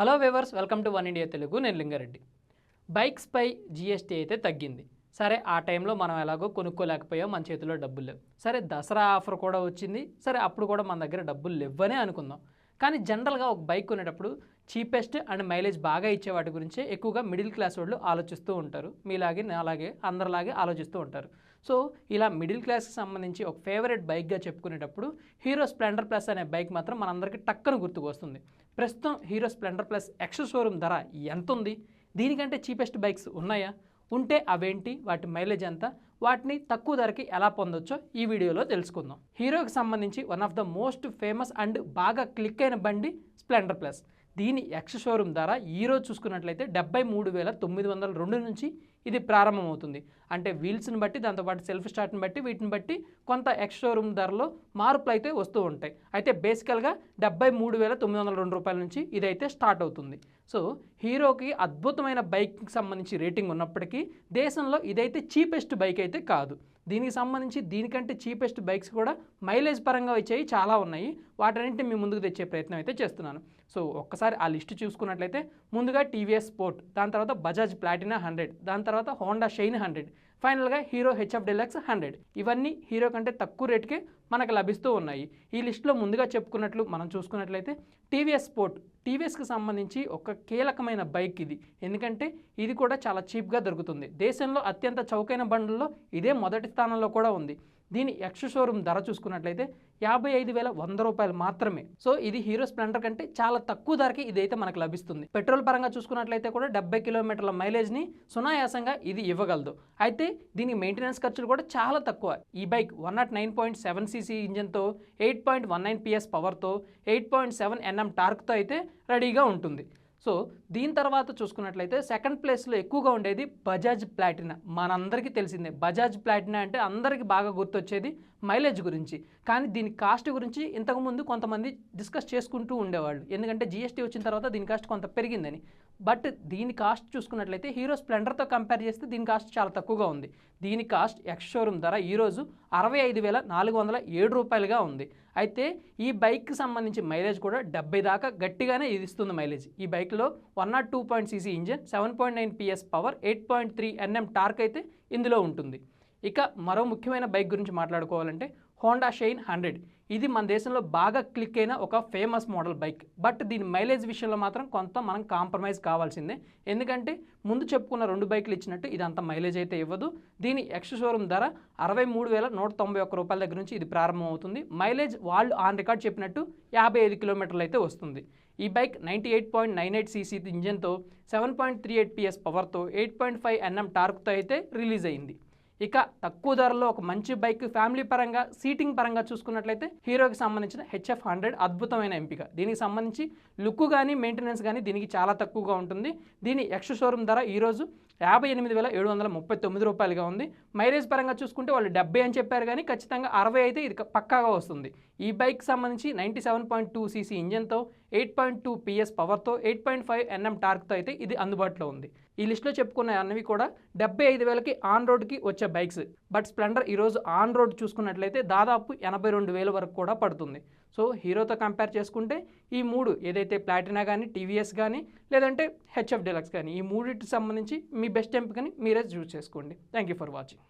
Hello viewers welcome to one India Telugu. నేను Lingareddy. బైక్స్పై GST అయితే తగ్గింది. సరే ఆ టైంలో మనం ఎలాగో కొనుక్కోలేకపోయాం మన చేతిలో డబ్బులు లేవు. సరే దసరా ఆఫర్ కూడా వచ్చింది. సరే అప్పుడు కూడా మన దగ్గర డబ్బులు లేవనే అనుకుందాం. కానీ జనరల్గా ఒక బైక్ కొనేటప్పుడు చీపెస్ట్ అండ్ మైలేజ్ బాగా ఇచ్చే వాటి గురించే ఎక్కువగా మిడిల్ క్లాస్ వాళ్ళు ఆలోచిస్తూ ఉంటారు. మీలాగే అలాగే అందరిలాగే ఆలోచిస్తూ ఉంటారు. సో ఇలా మిడిల్ క్లాస్కి సంబంధించి ఒక ఫేవరెట్ బైక్గా చెప్పుకునేటప్పుడు హీరో స్ప్లెండర్ ప్లస్ అనే బైక్ మాత్రం మనందరికీ టక్కన గుర్తుకు వస్తుంది ప్రస్తుతం Hero Splendor Plus ex showroom ధర ఎంత ఉంది దీనికంటే చీపెస్ట్ బైక్స్ ఉన్నాయా? ఉంటే అవేంటి? వాటి మైలేజ్ ఎంత? వాటిని తక్కువ ధరకి ఎలా పొందొచ్చో ఈ వీడియోలో తెలుసుకుందాం. హీరోకి సంబంధించి one of the most famous and బాగా క్లిక్ అయిన బండి స్ప్లెండర్ ప్లస్ దీని ఎక్స్ షోరూమ్ ధర ఈరోజు చూసుకున్నట్లయితే డెబ్బై మూడు వేల తొమ్మిది వందల రెండు నుంచి ఇది ప్రారంభమవుతుంది. అంటే వీల్స్ని బట్టి దాంతోపాటు సెల్ఫ్ స్టార్ట్ని బట్టి వీటిని బట్టి కొంత ఎక్స్ రూమ్ ధరలో మార్పులు అయితే వస్తూ ఉంటాయి. అయితే బేసికల్గా డెబ్బై మూడు వేల తొమ్మిది వందల రెండు రూపాయల నుంచి ఇదైతే స్టార్ట్ అవుతుంది. సో హీరోకి అద్భుతమైన బైక్కి సంబంధించి రేటింగ్ ఉన్నప్పటికీ దేశంలో ఇదైతే చీపెస్ట్ బైక్ అయితే కాదు. దీనికి సంబంధించి దీనికంటే చీపెస్ట్ బైక్స్ కూడా మైలేజ్ పరంగా వచ్చాయి చాలా ఉన్నాయి. వాటన్నింటిని మీ ముందుకు తెచ్చే ప్రయత్నం అయితే చేస్తున్నాను. సో ఒక్కసారి ఆ లిస్ట్ చూసుకున్నట్లయితే ముందుగా టీవీఎస్ స్పోర్ట్ దాని తర్వాత బజాజ్ ప్లాటినా హండ్రెడ్ దాని తర్వాత హోండా షైన్ హండ్రెడ్ ఫైనల్గా హీరో హెచ్ఎఫ్ డెలక్స్ హండ్రెడ్. ఇవన్నీ హీరో కంటే తక్కువ రేట్కే మనకు లభిస్తూ ఉన్నాయి. ఈ లిస్టులో ముందుగా చెప్పుకున్నట్లు మనం చూసుకున్నట్లయితే టీవీఎస్ స్పోర్ట్ టీవీఎస్కి సంబంధించి ఒక కీలకమైన బైక్ ఇది. ఎందుకంటే ఇది కూడా చాలా చీప్గా దొరుకుతుంది. దేశంలో అత్యంత చౌకైన బండ్లలో ఇదే మొదటి స్థానంలో కూడా ఉంది. దీని ఎక్స్ షోరూమ్ ధర చూసుకున్నట్లయితే యాభై ఐదు వేల వంద రూపాయలు మాత్రమే. సో ఇది హీరో స్ప్లెండర్ కంటే చాలా తక్కువ ధరకి ఇదైతే మనకు లభిస్తుంది. పెట్రోల్ పరంగా చూసుకున్నట్లయితే కూడా డెబ్బై కిలోమీటర్ల మైలేజ్ని సునాయాసంగా ఇది ఇవ్వగలదు. అయితే దీని మెయింటెనెన్స్ ఖర్చులు కూడా చాలా తక్కువ. ఈ bike one nought nine point seven CC ఇంజన్తో eight point one nine PS పవర్తో eight point seven NM టార్క్తో అయితే రెడీగా ఉంటుంది. సో దీని తర్వాత చూసుకున్నట్లయితే సెకండ్ ప్లేస్లో ఎక్కువగా ఉండేది బజాజ్ ప్లాటినా మనందరికీ తెలిసిందే బజాజ్ ప్లాటినా అంటే అందరికీ బాగా గుర్తొచ్చేది మైలేజ్ గురించి. కానీ దీని కాస్ట్ గురించి ఇంతకుముందు కొంతమంది డిస్కస్ చేసుకుంటూ ఉండేవాళ్ళు. ఎందుకంటే జీఎస్టీ వచ్చిన తర్వాత దీని కాస్ట్ కొంత పెరిగిందని. బట్ దీని కాస్ట్ చూసుకున్నట్లయితే హీరో స్ప్లెండర్తో కంపేర్ చేస్తే దీని కాస్ట్ చాలా తక్కువగా ఉంది. దీని కాస్ట్ ఎక్స్ షోరూమ్ ధర ఈరోజు అరవై ఐదు వేల నాలుగు వందల ఏడు రూపాయలుగా ఉంది. అయితే ఈ బైక్కి సంబంధించి మైలేజ్ కూడా డెబ్బై దాకా గట్టిగానే ఇది ఇస్తుంది మైలేజ్. ఈ బైక్లో one nought two point CC engine seven point nine PS power eight point three NM torque అయితే ఇందులో ఉంటుంది. ఇక మరో ముఖ్యమైన బైక్ గురించి మాట్లాడుకోవాలంటే హోండా షైన్ హండ్రెడ్. ఇది మన దేశంలో బాగా క్లిక్ అయిన ఒక ఫేమస్ మోడల్ బైక్. బట్ దీని మైలేజ్ విషయంలో మాత్రం కొంత మనం కాంప్రమైజ్ కావాల్సిందే. ఎందుకంటే ముందు చెప్పుకున్న రెండు బైకులు ఇచ్చినట్టు ఇది అంత మైలేజ్ అయితే ఇవ్వదు. దీని ఎక్స్ షోరూమ్ ధర అరవై మూడు వేల నూట తొంభై ఒక్క రూపాయల దగ్గర నుంచి ఇది ప్రారంభం అవుతుంది మైలేజ్ వాళ్ళు ఆన్ రికార్డ్ చెప్పినట్టు యాభై ఐదు కిలోమీటర్లు అయితే వస్తుంది. ఈ bike ninety eight point nine eight CC ఇంజన్తో seven point three eight PS పవర్తో eight point five NM టార్క్తో అయితే రిలీజ్ అయింది. ఇక తక్కువ ధరలో ఒక మంచి బైక్ ఫ్యామిలీ పరంగా సీటింగ్ పరంగా చూసుకున్నట్లయితే హీరోకి సంబంధించిన హెచ్ఎఫ్ హండ్రెడ్ అద్భుతమైన ఎంపిక. దీనికి సంబంధించి లుక్ కానీ మెయింటెనెన్స్ కానీ దీనికి చాలా తక్కువగా ఉంటుంది. దీని ఎక్స్ షోరూమ్ ధర ఈరోజు యాభై ఎనిమిది వేల ఏడు వందల ముప్పై తొమ్మిది రూపాయలుగా ఉంది. మైలేజ్ పరంగా చూసుకుంటే వాళ్ళు డెబ్బై అని చెప్పారు కానీ ఖచ్చితంగా అరవై అయితే ఇది పక్కాగా వస్తుంది. ఈ బైక్ సంబంధించి ninety seven point two CC ఇంజన్తో eight point two PS పవర్తో ఎయిట్ పాయింట్ ఫైవ్ ఎన్ఎం టార్క్తో అయితే ఇది అందుబాటులో ఉంది. ఈ లిస్ట్లో చెప్పుకున్న అన్నవి కూడా డెబ్బై ఐదు వేలకి ఆన్ రోడ్కి వచ్చే బైక్స్. బట్ స్ప్లెండర్ ఈరోజు ఆన్ రోడ్ చూసుకున్నట్లయితే దాదాపు ఎనభై రెండు వేల వరకు కూడా పడుతుంది. సో హీరోతో కంపేర్ చేసుకుంటే ఈ మూడు ఏదైతే ప్లాటినా కానీ టీవీఎస్ కానీ లేదంటే హెచ్ఎఫ్ డెలక్స్ కానీ ఈ మూడింటికి సంబంధించి మీ బెస్ట్ ఎంపికని మీరే చూస్ చేసుకోండి. Thank you for watching.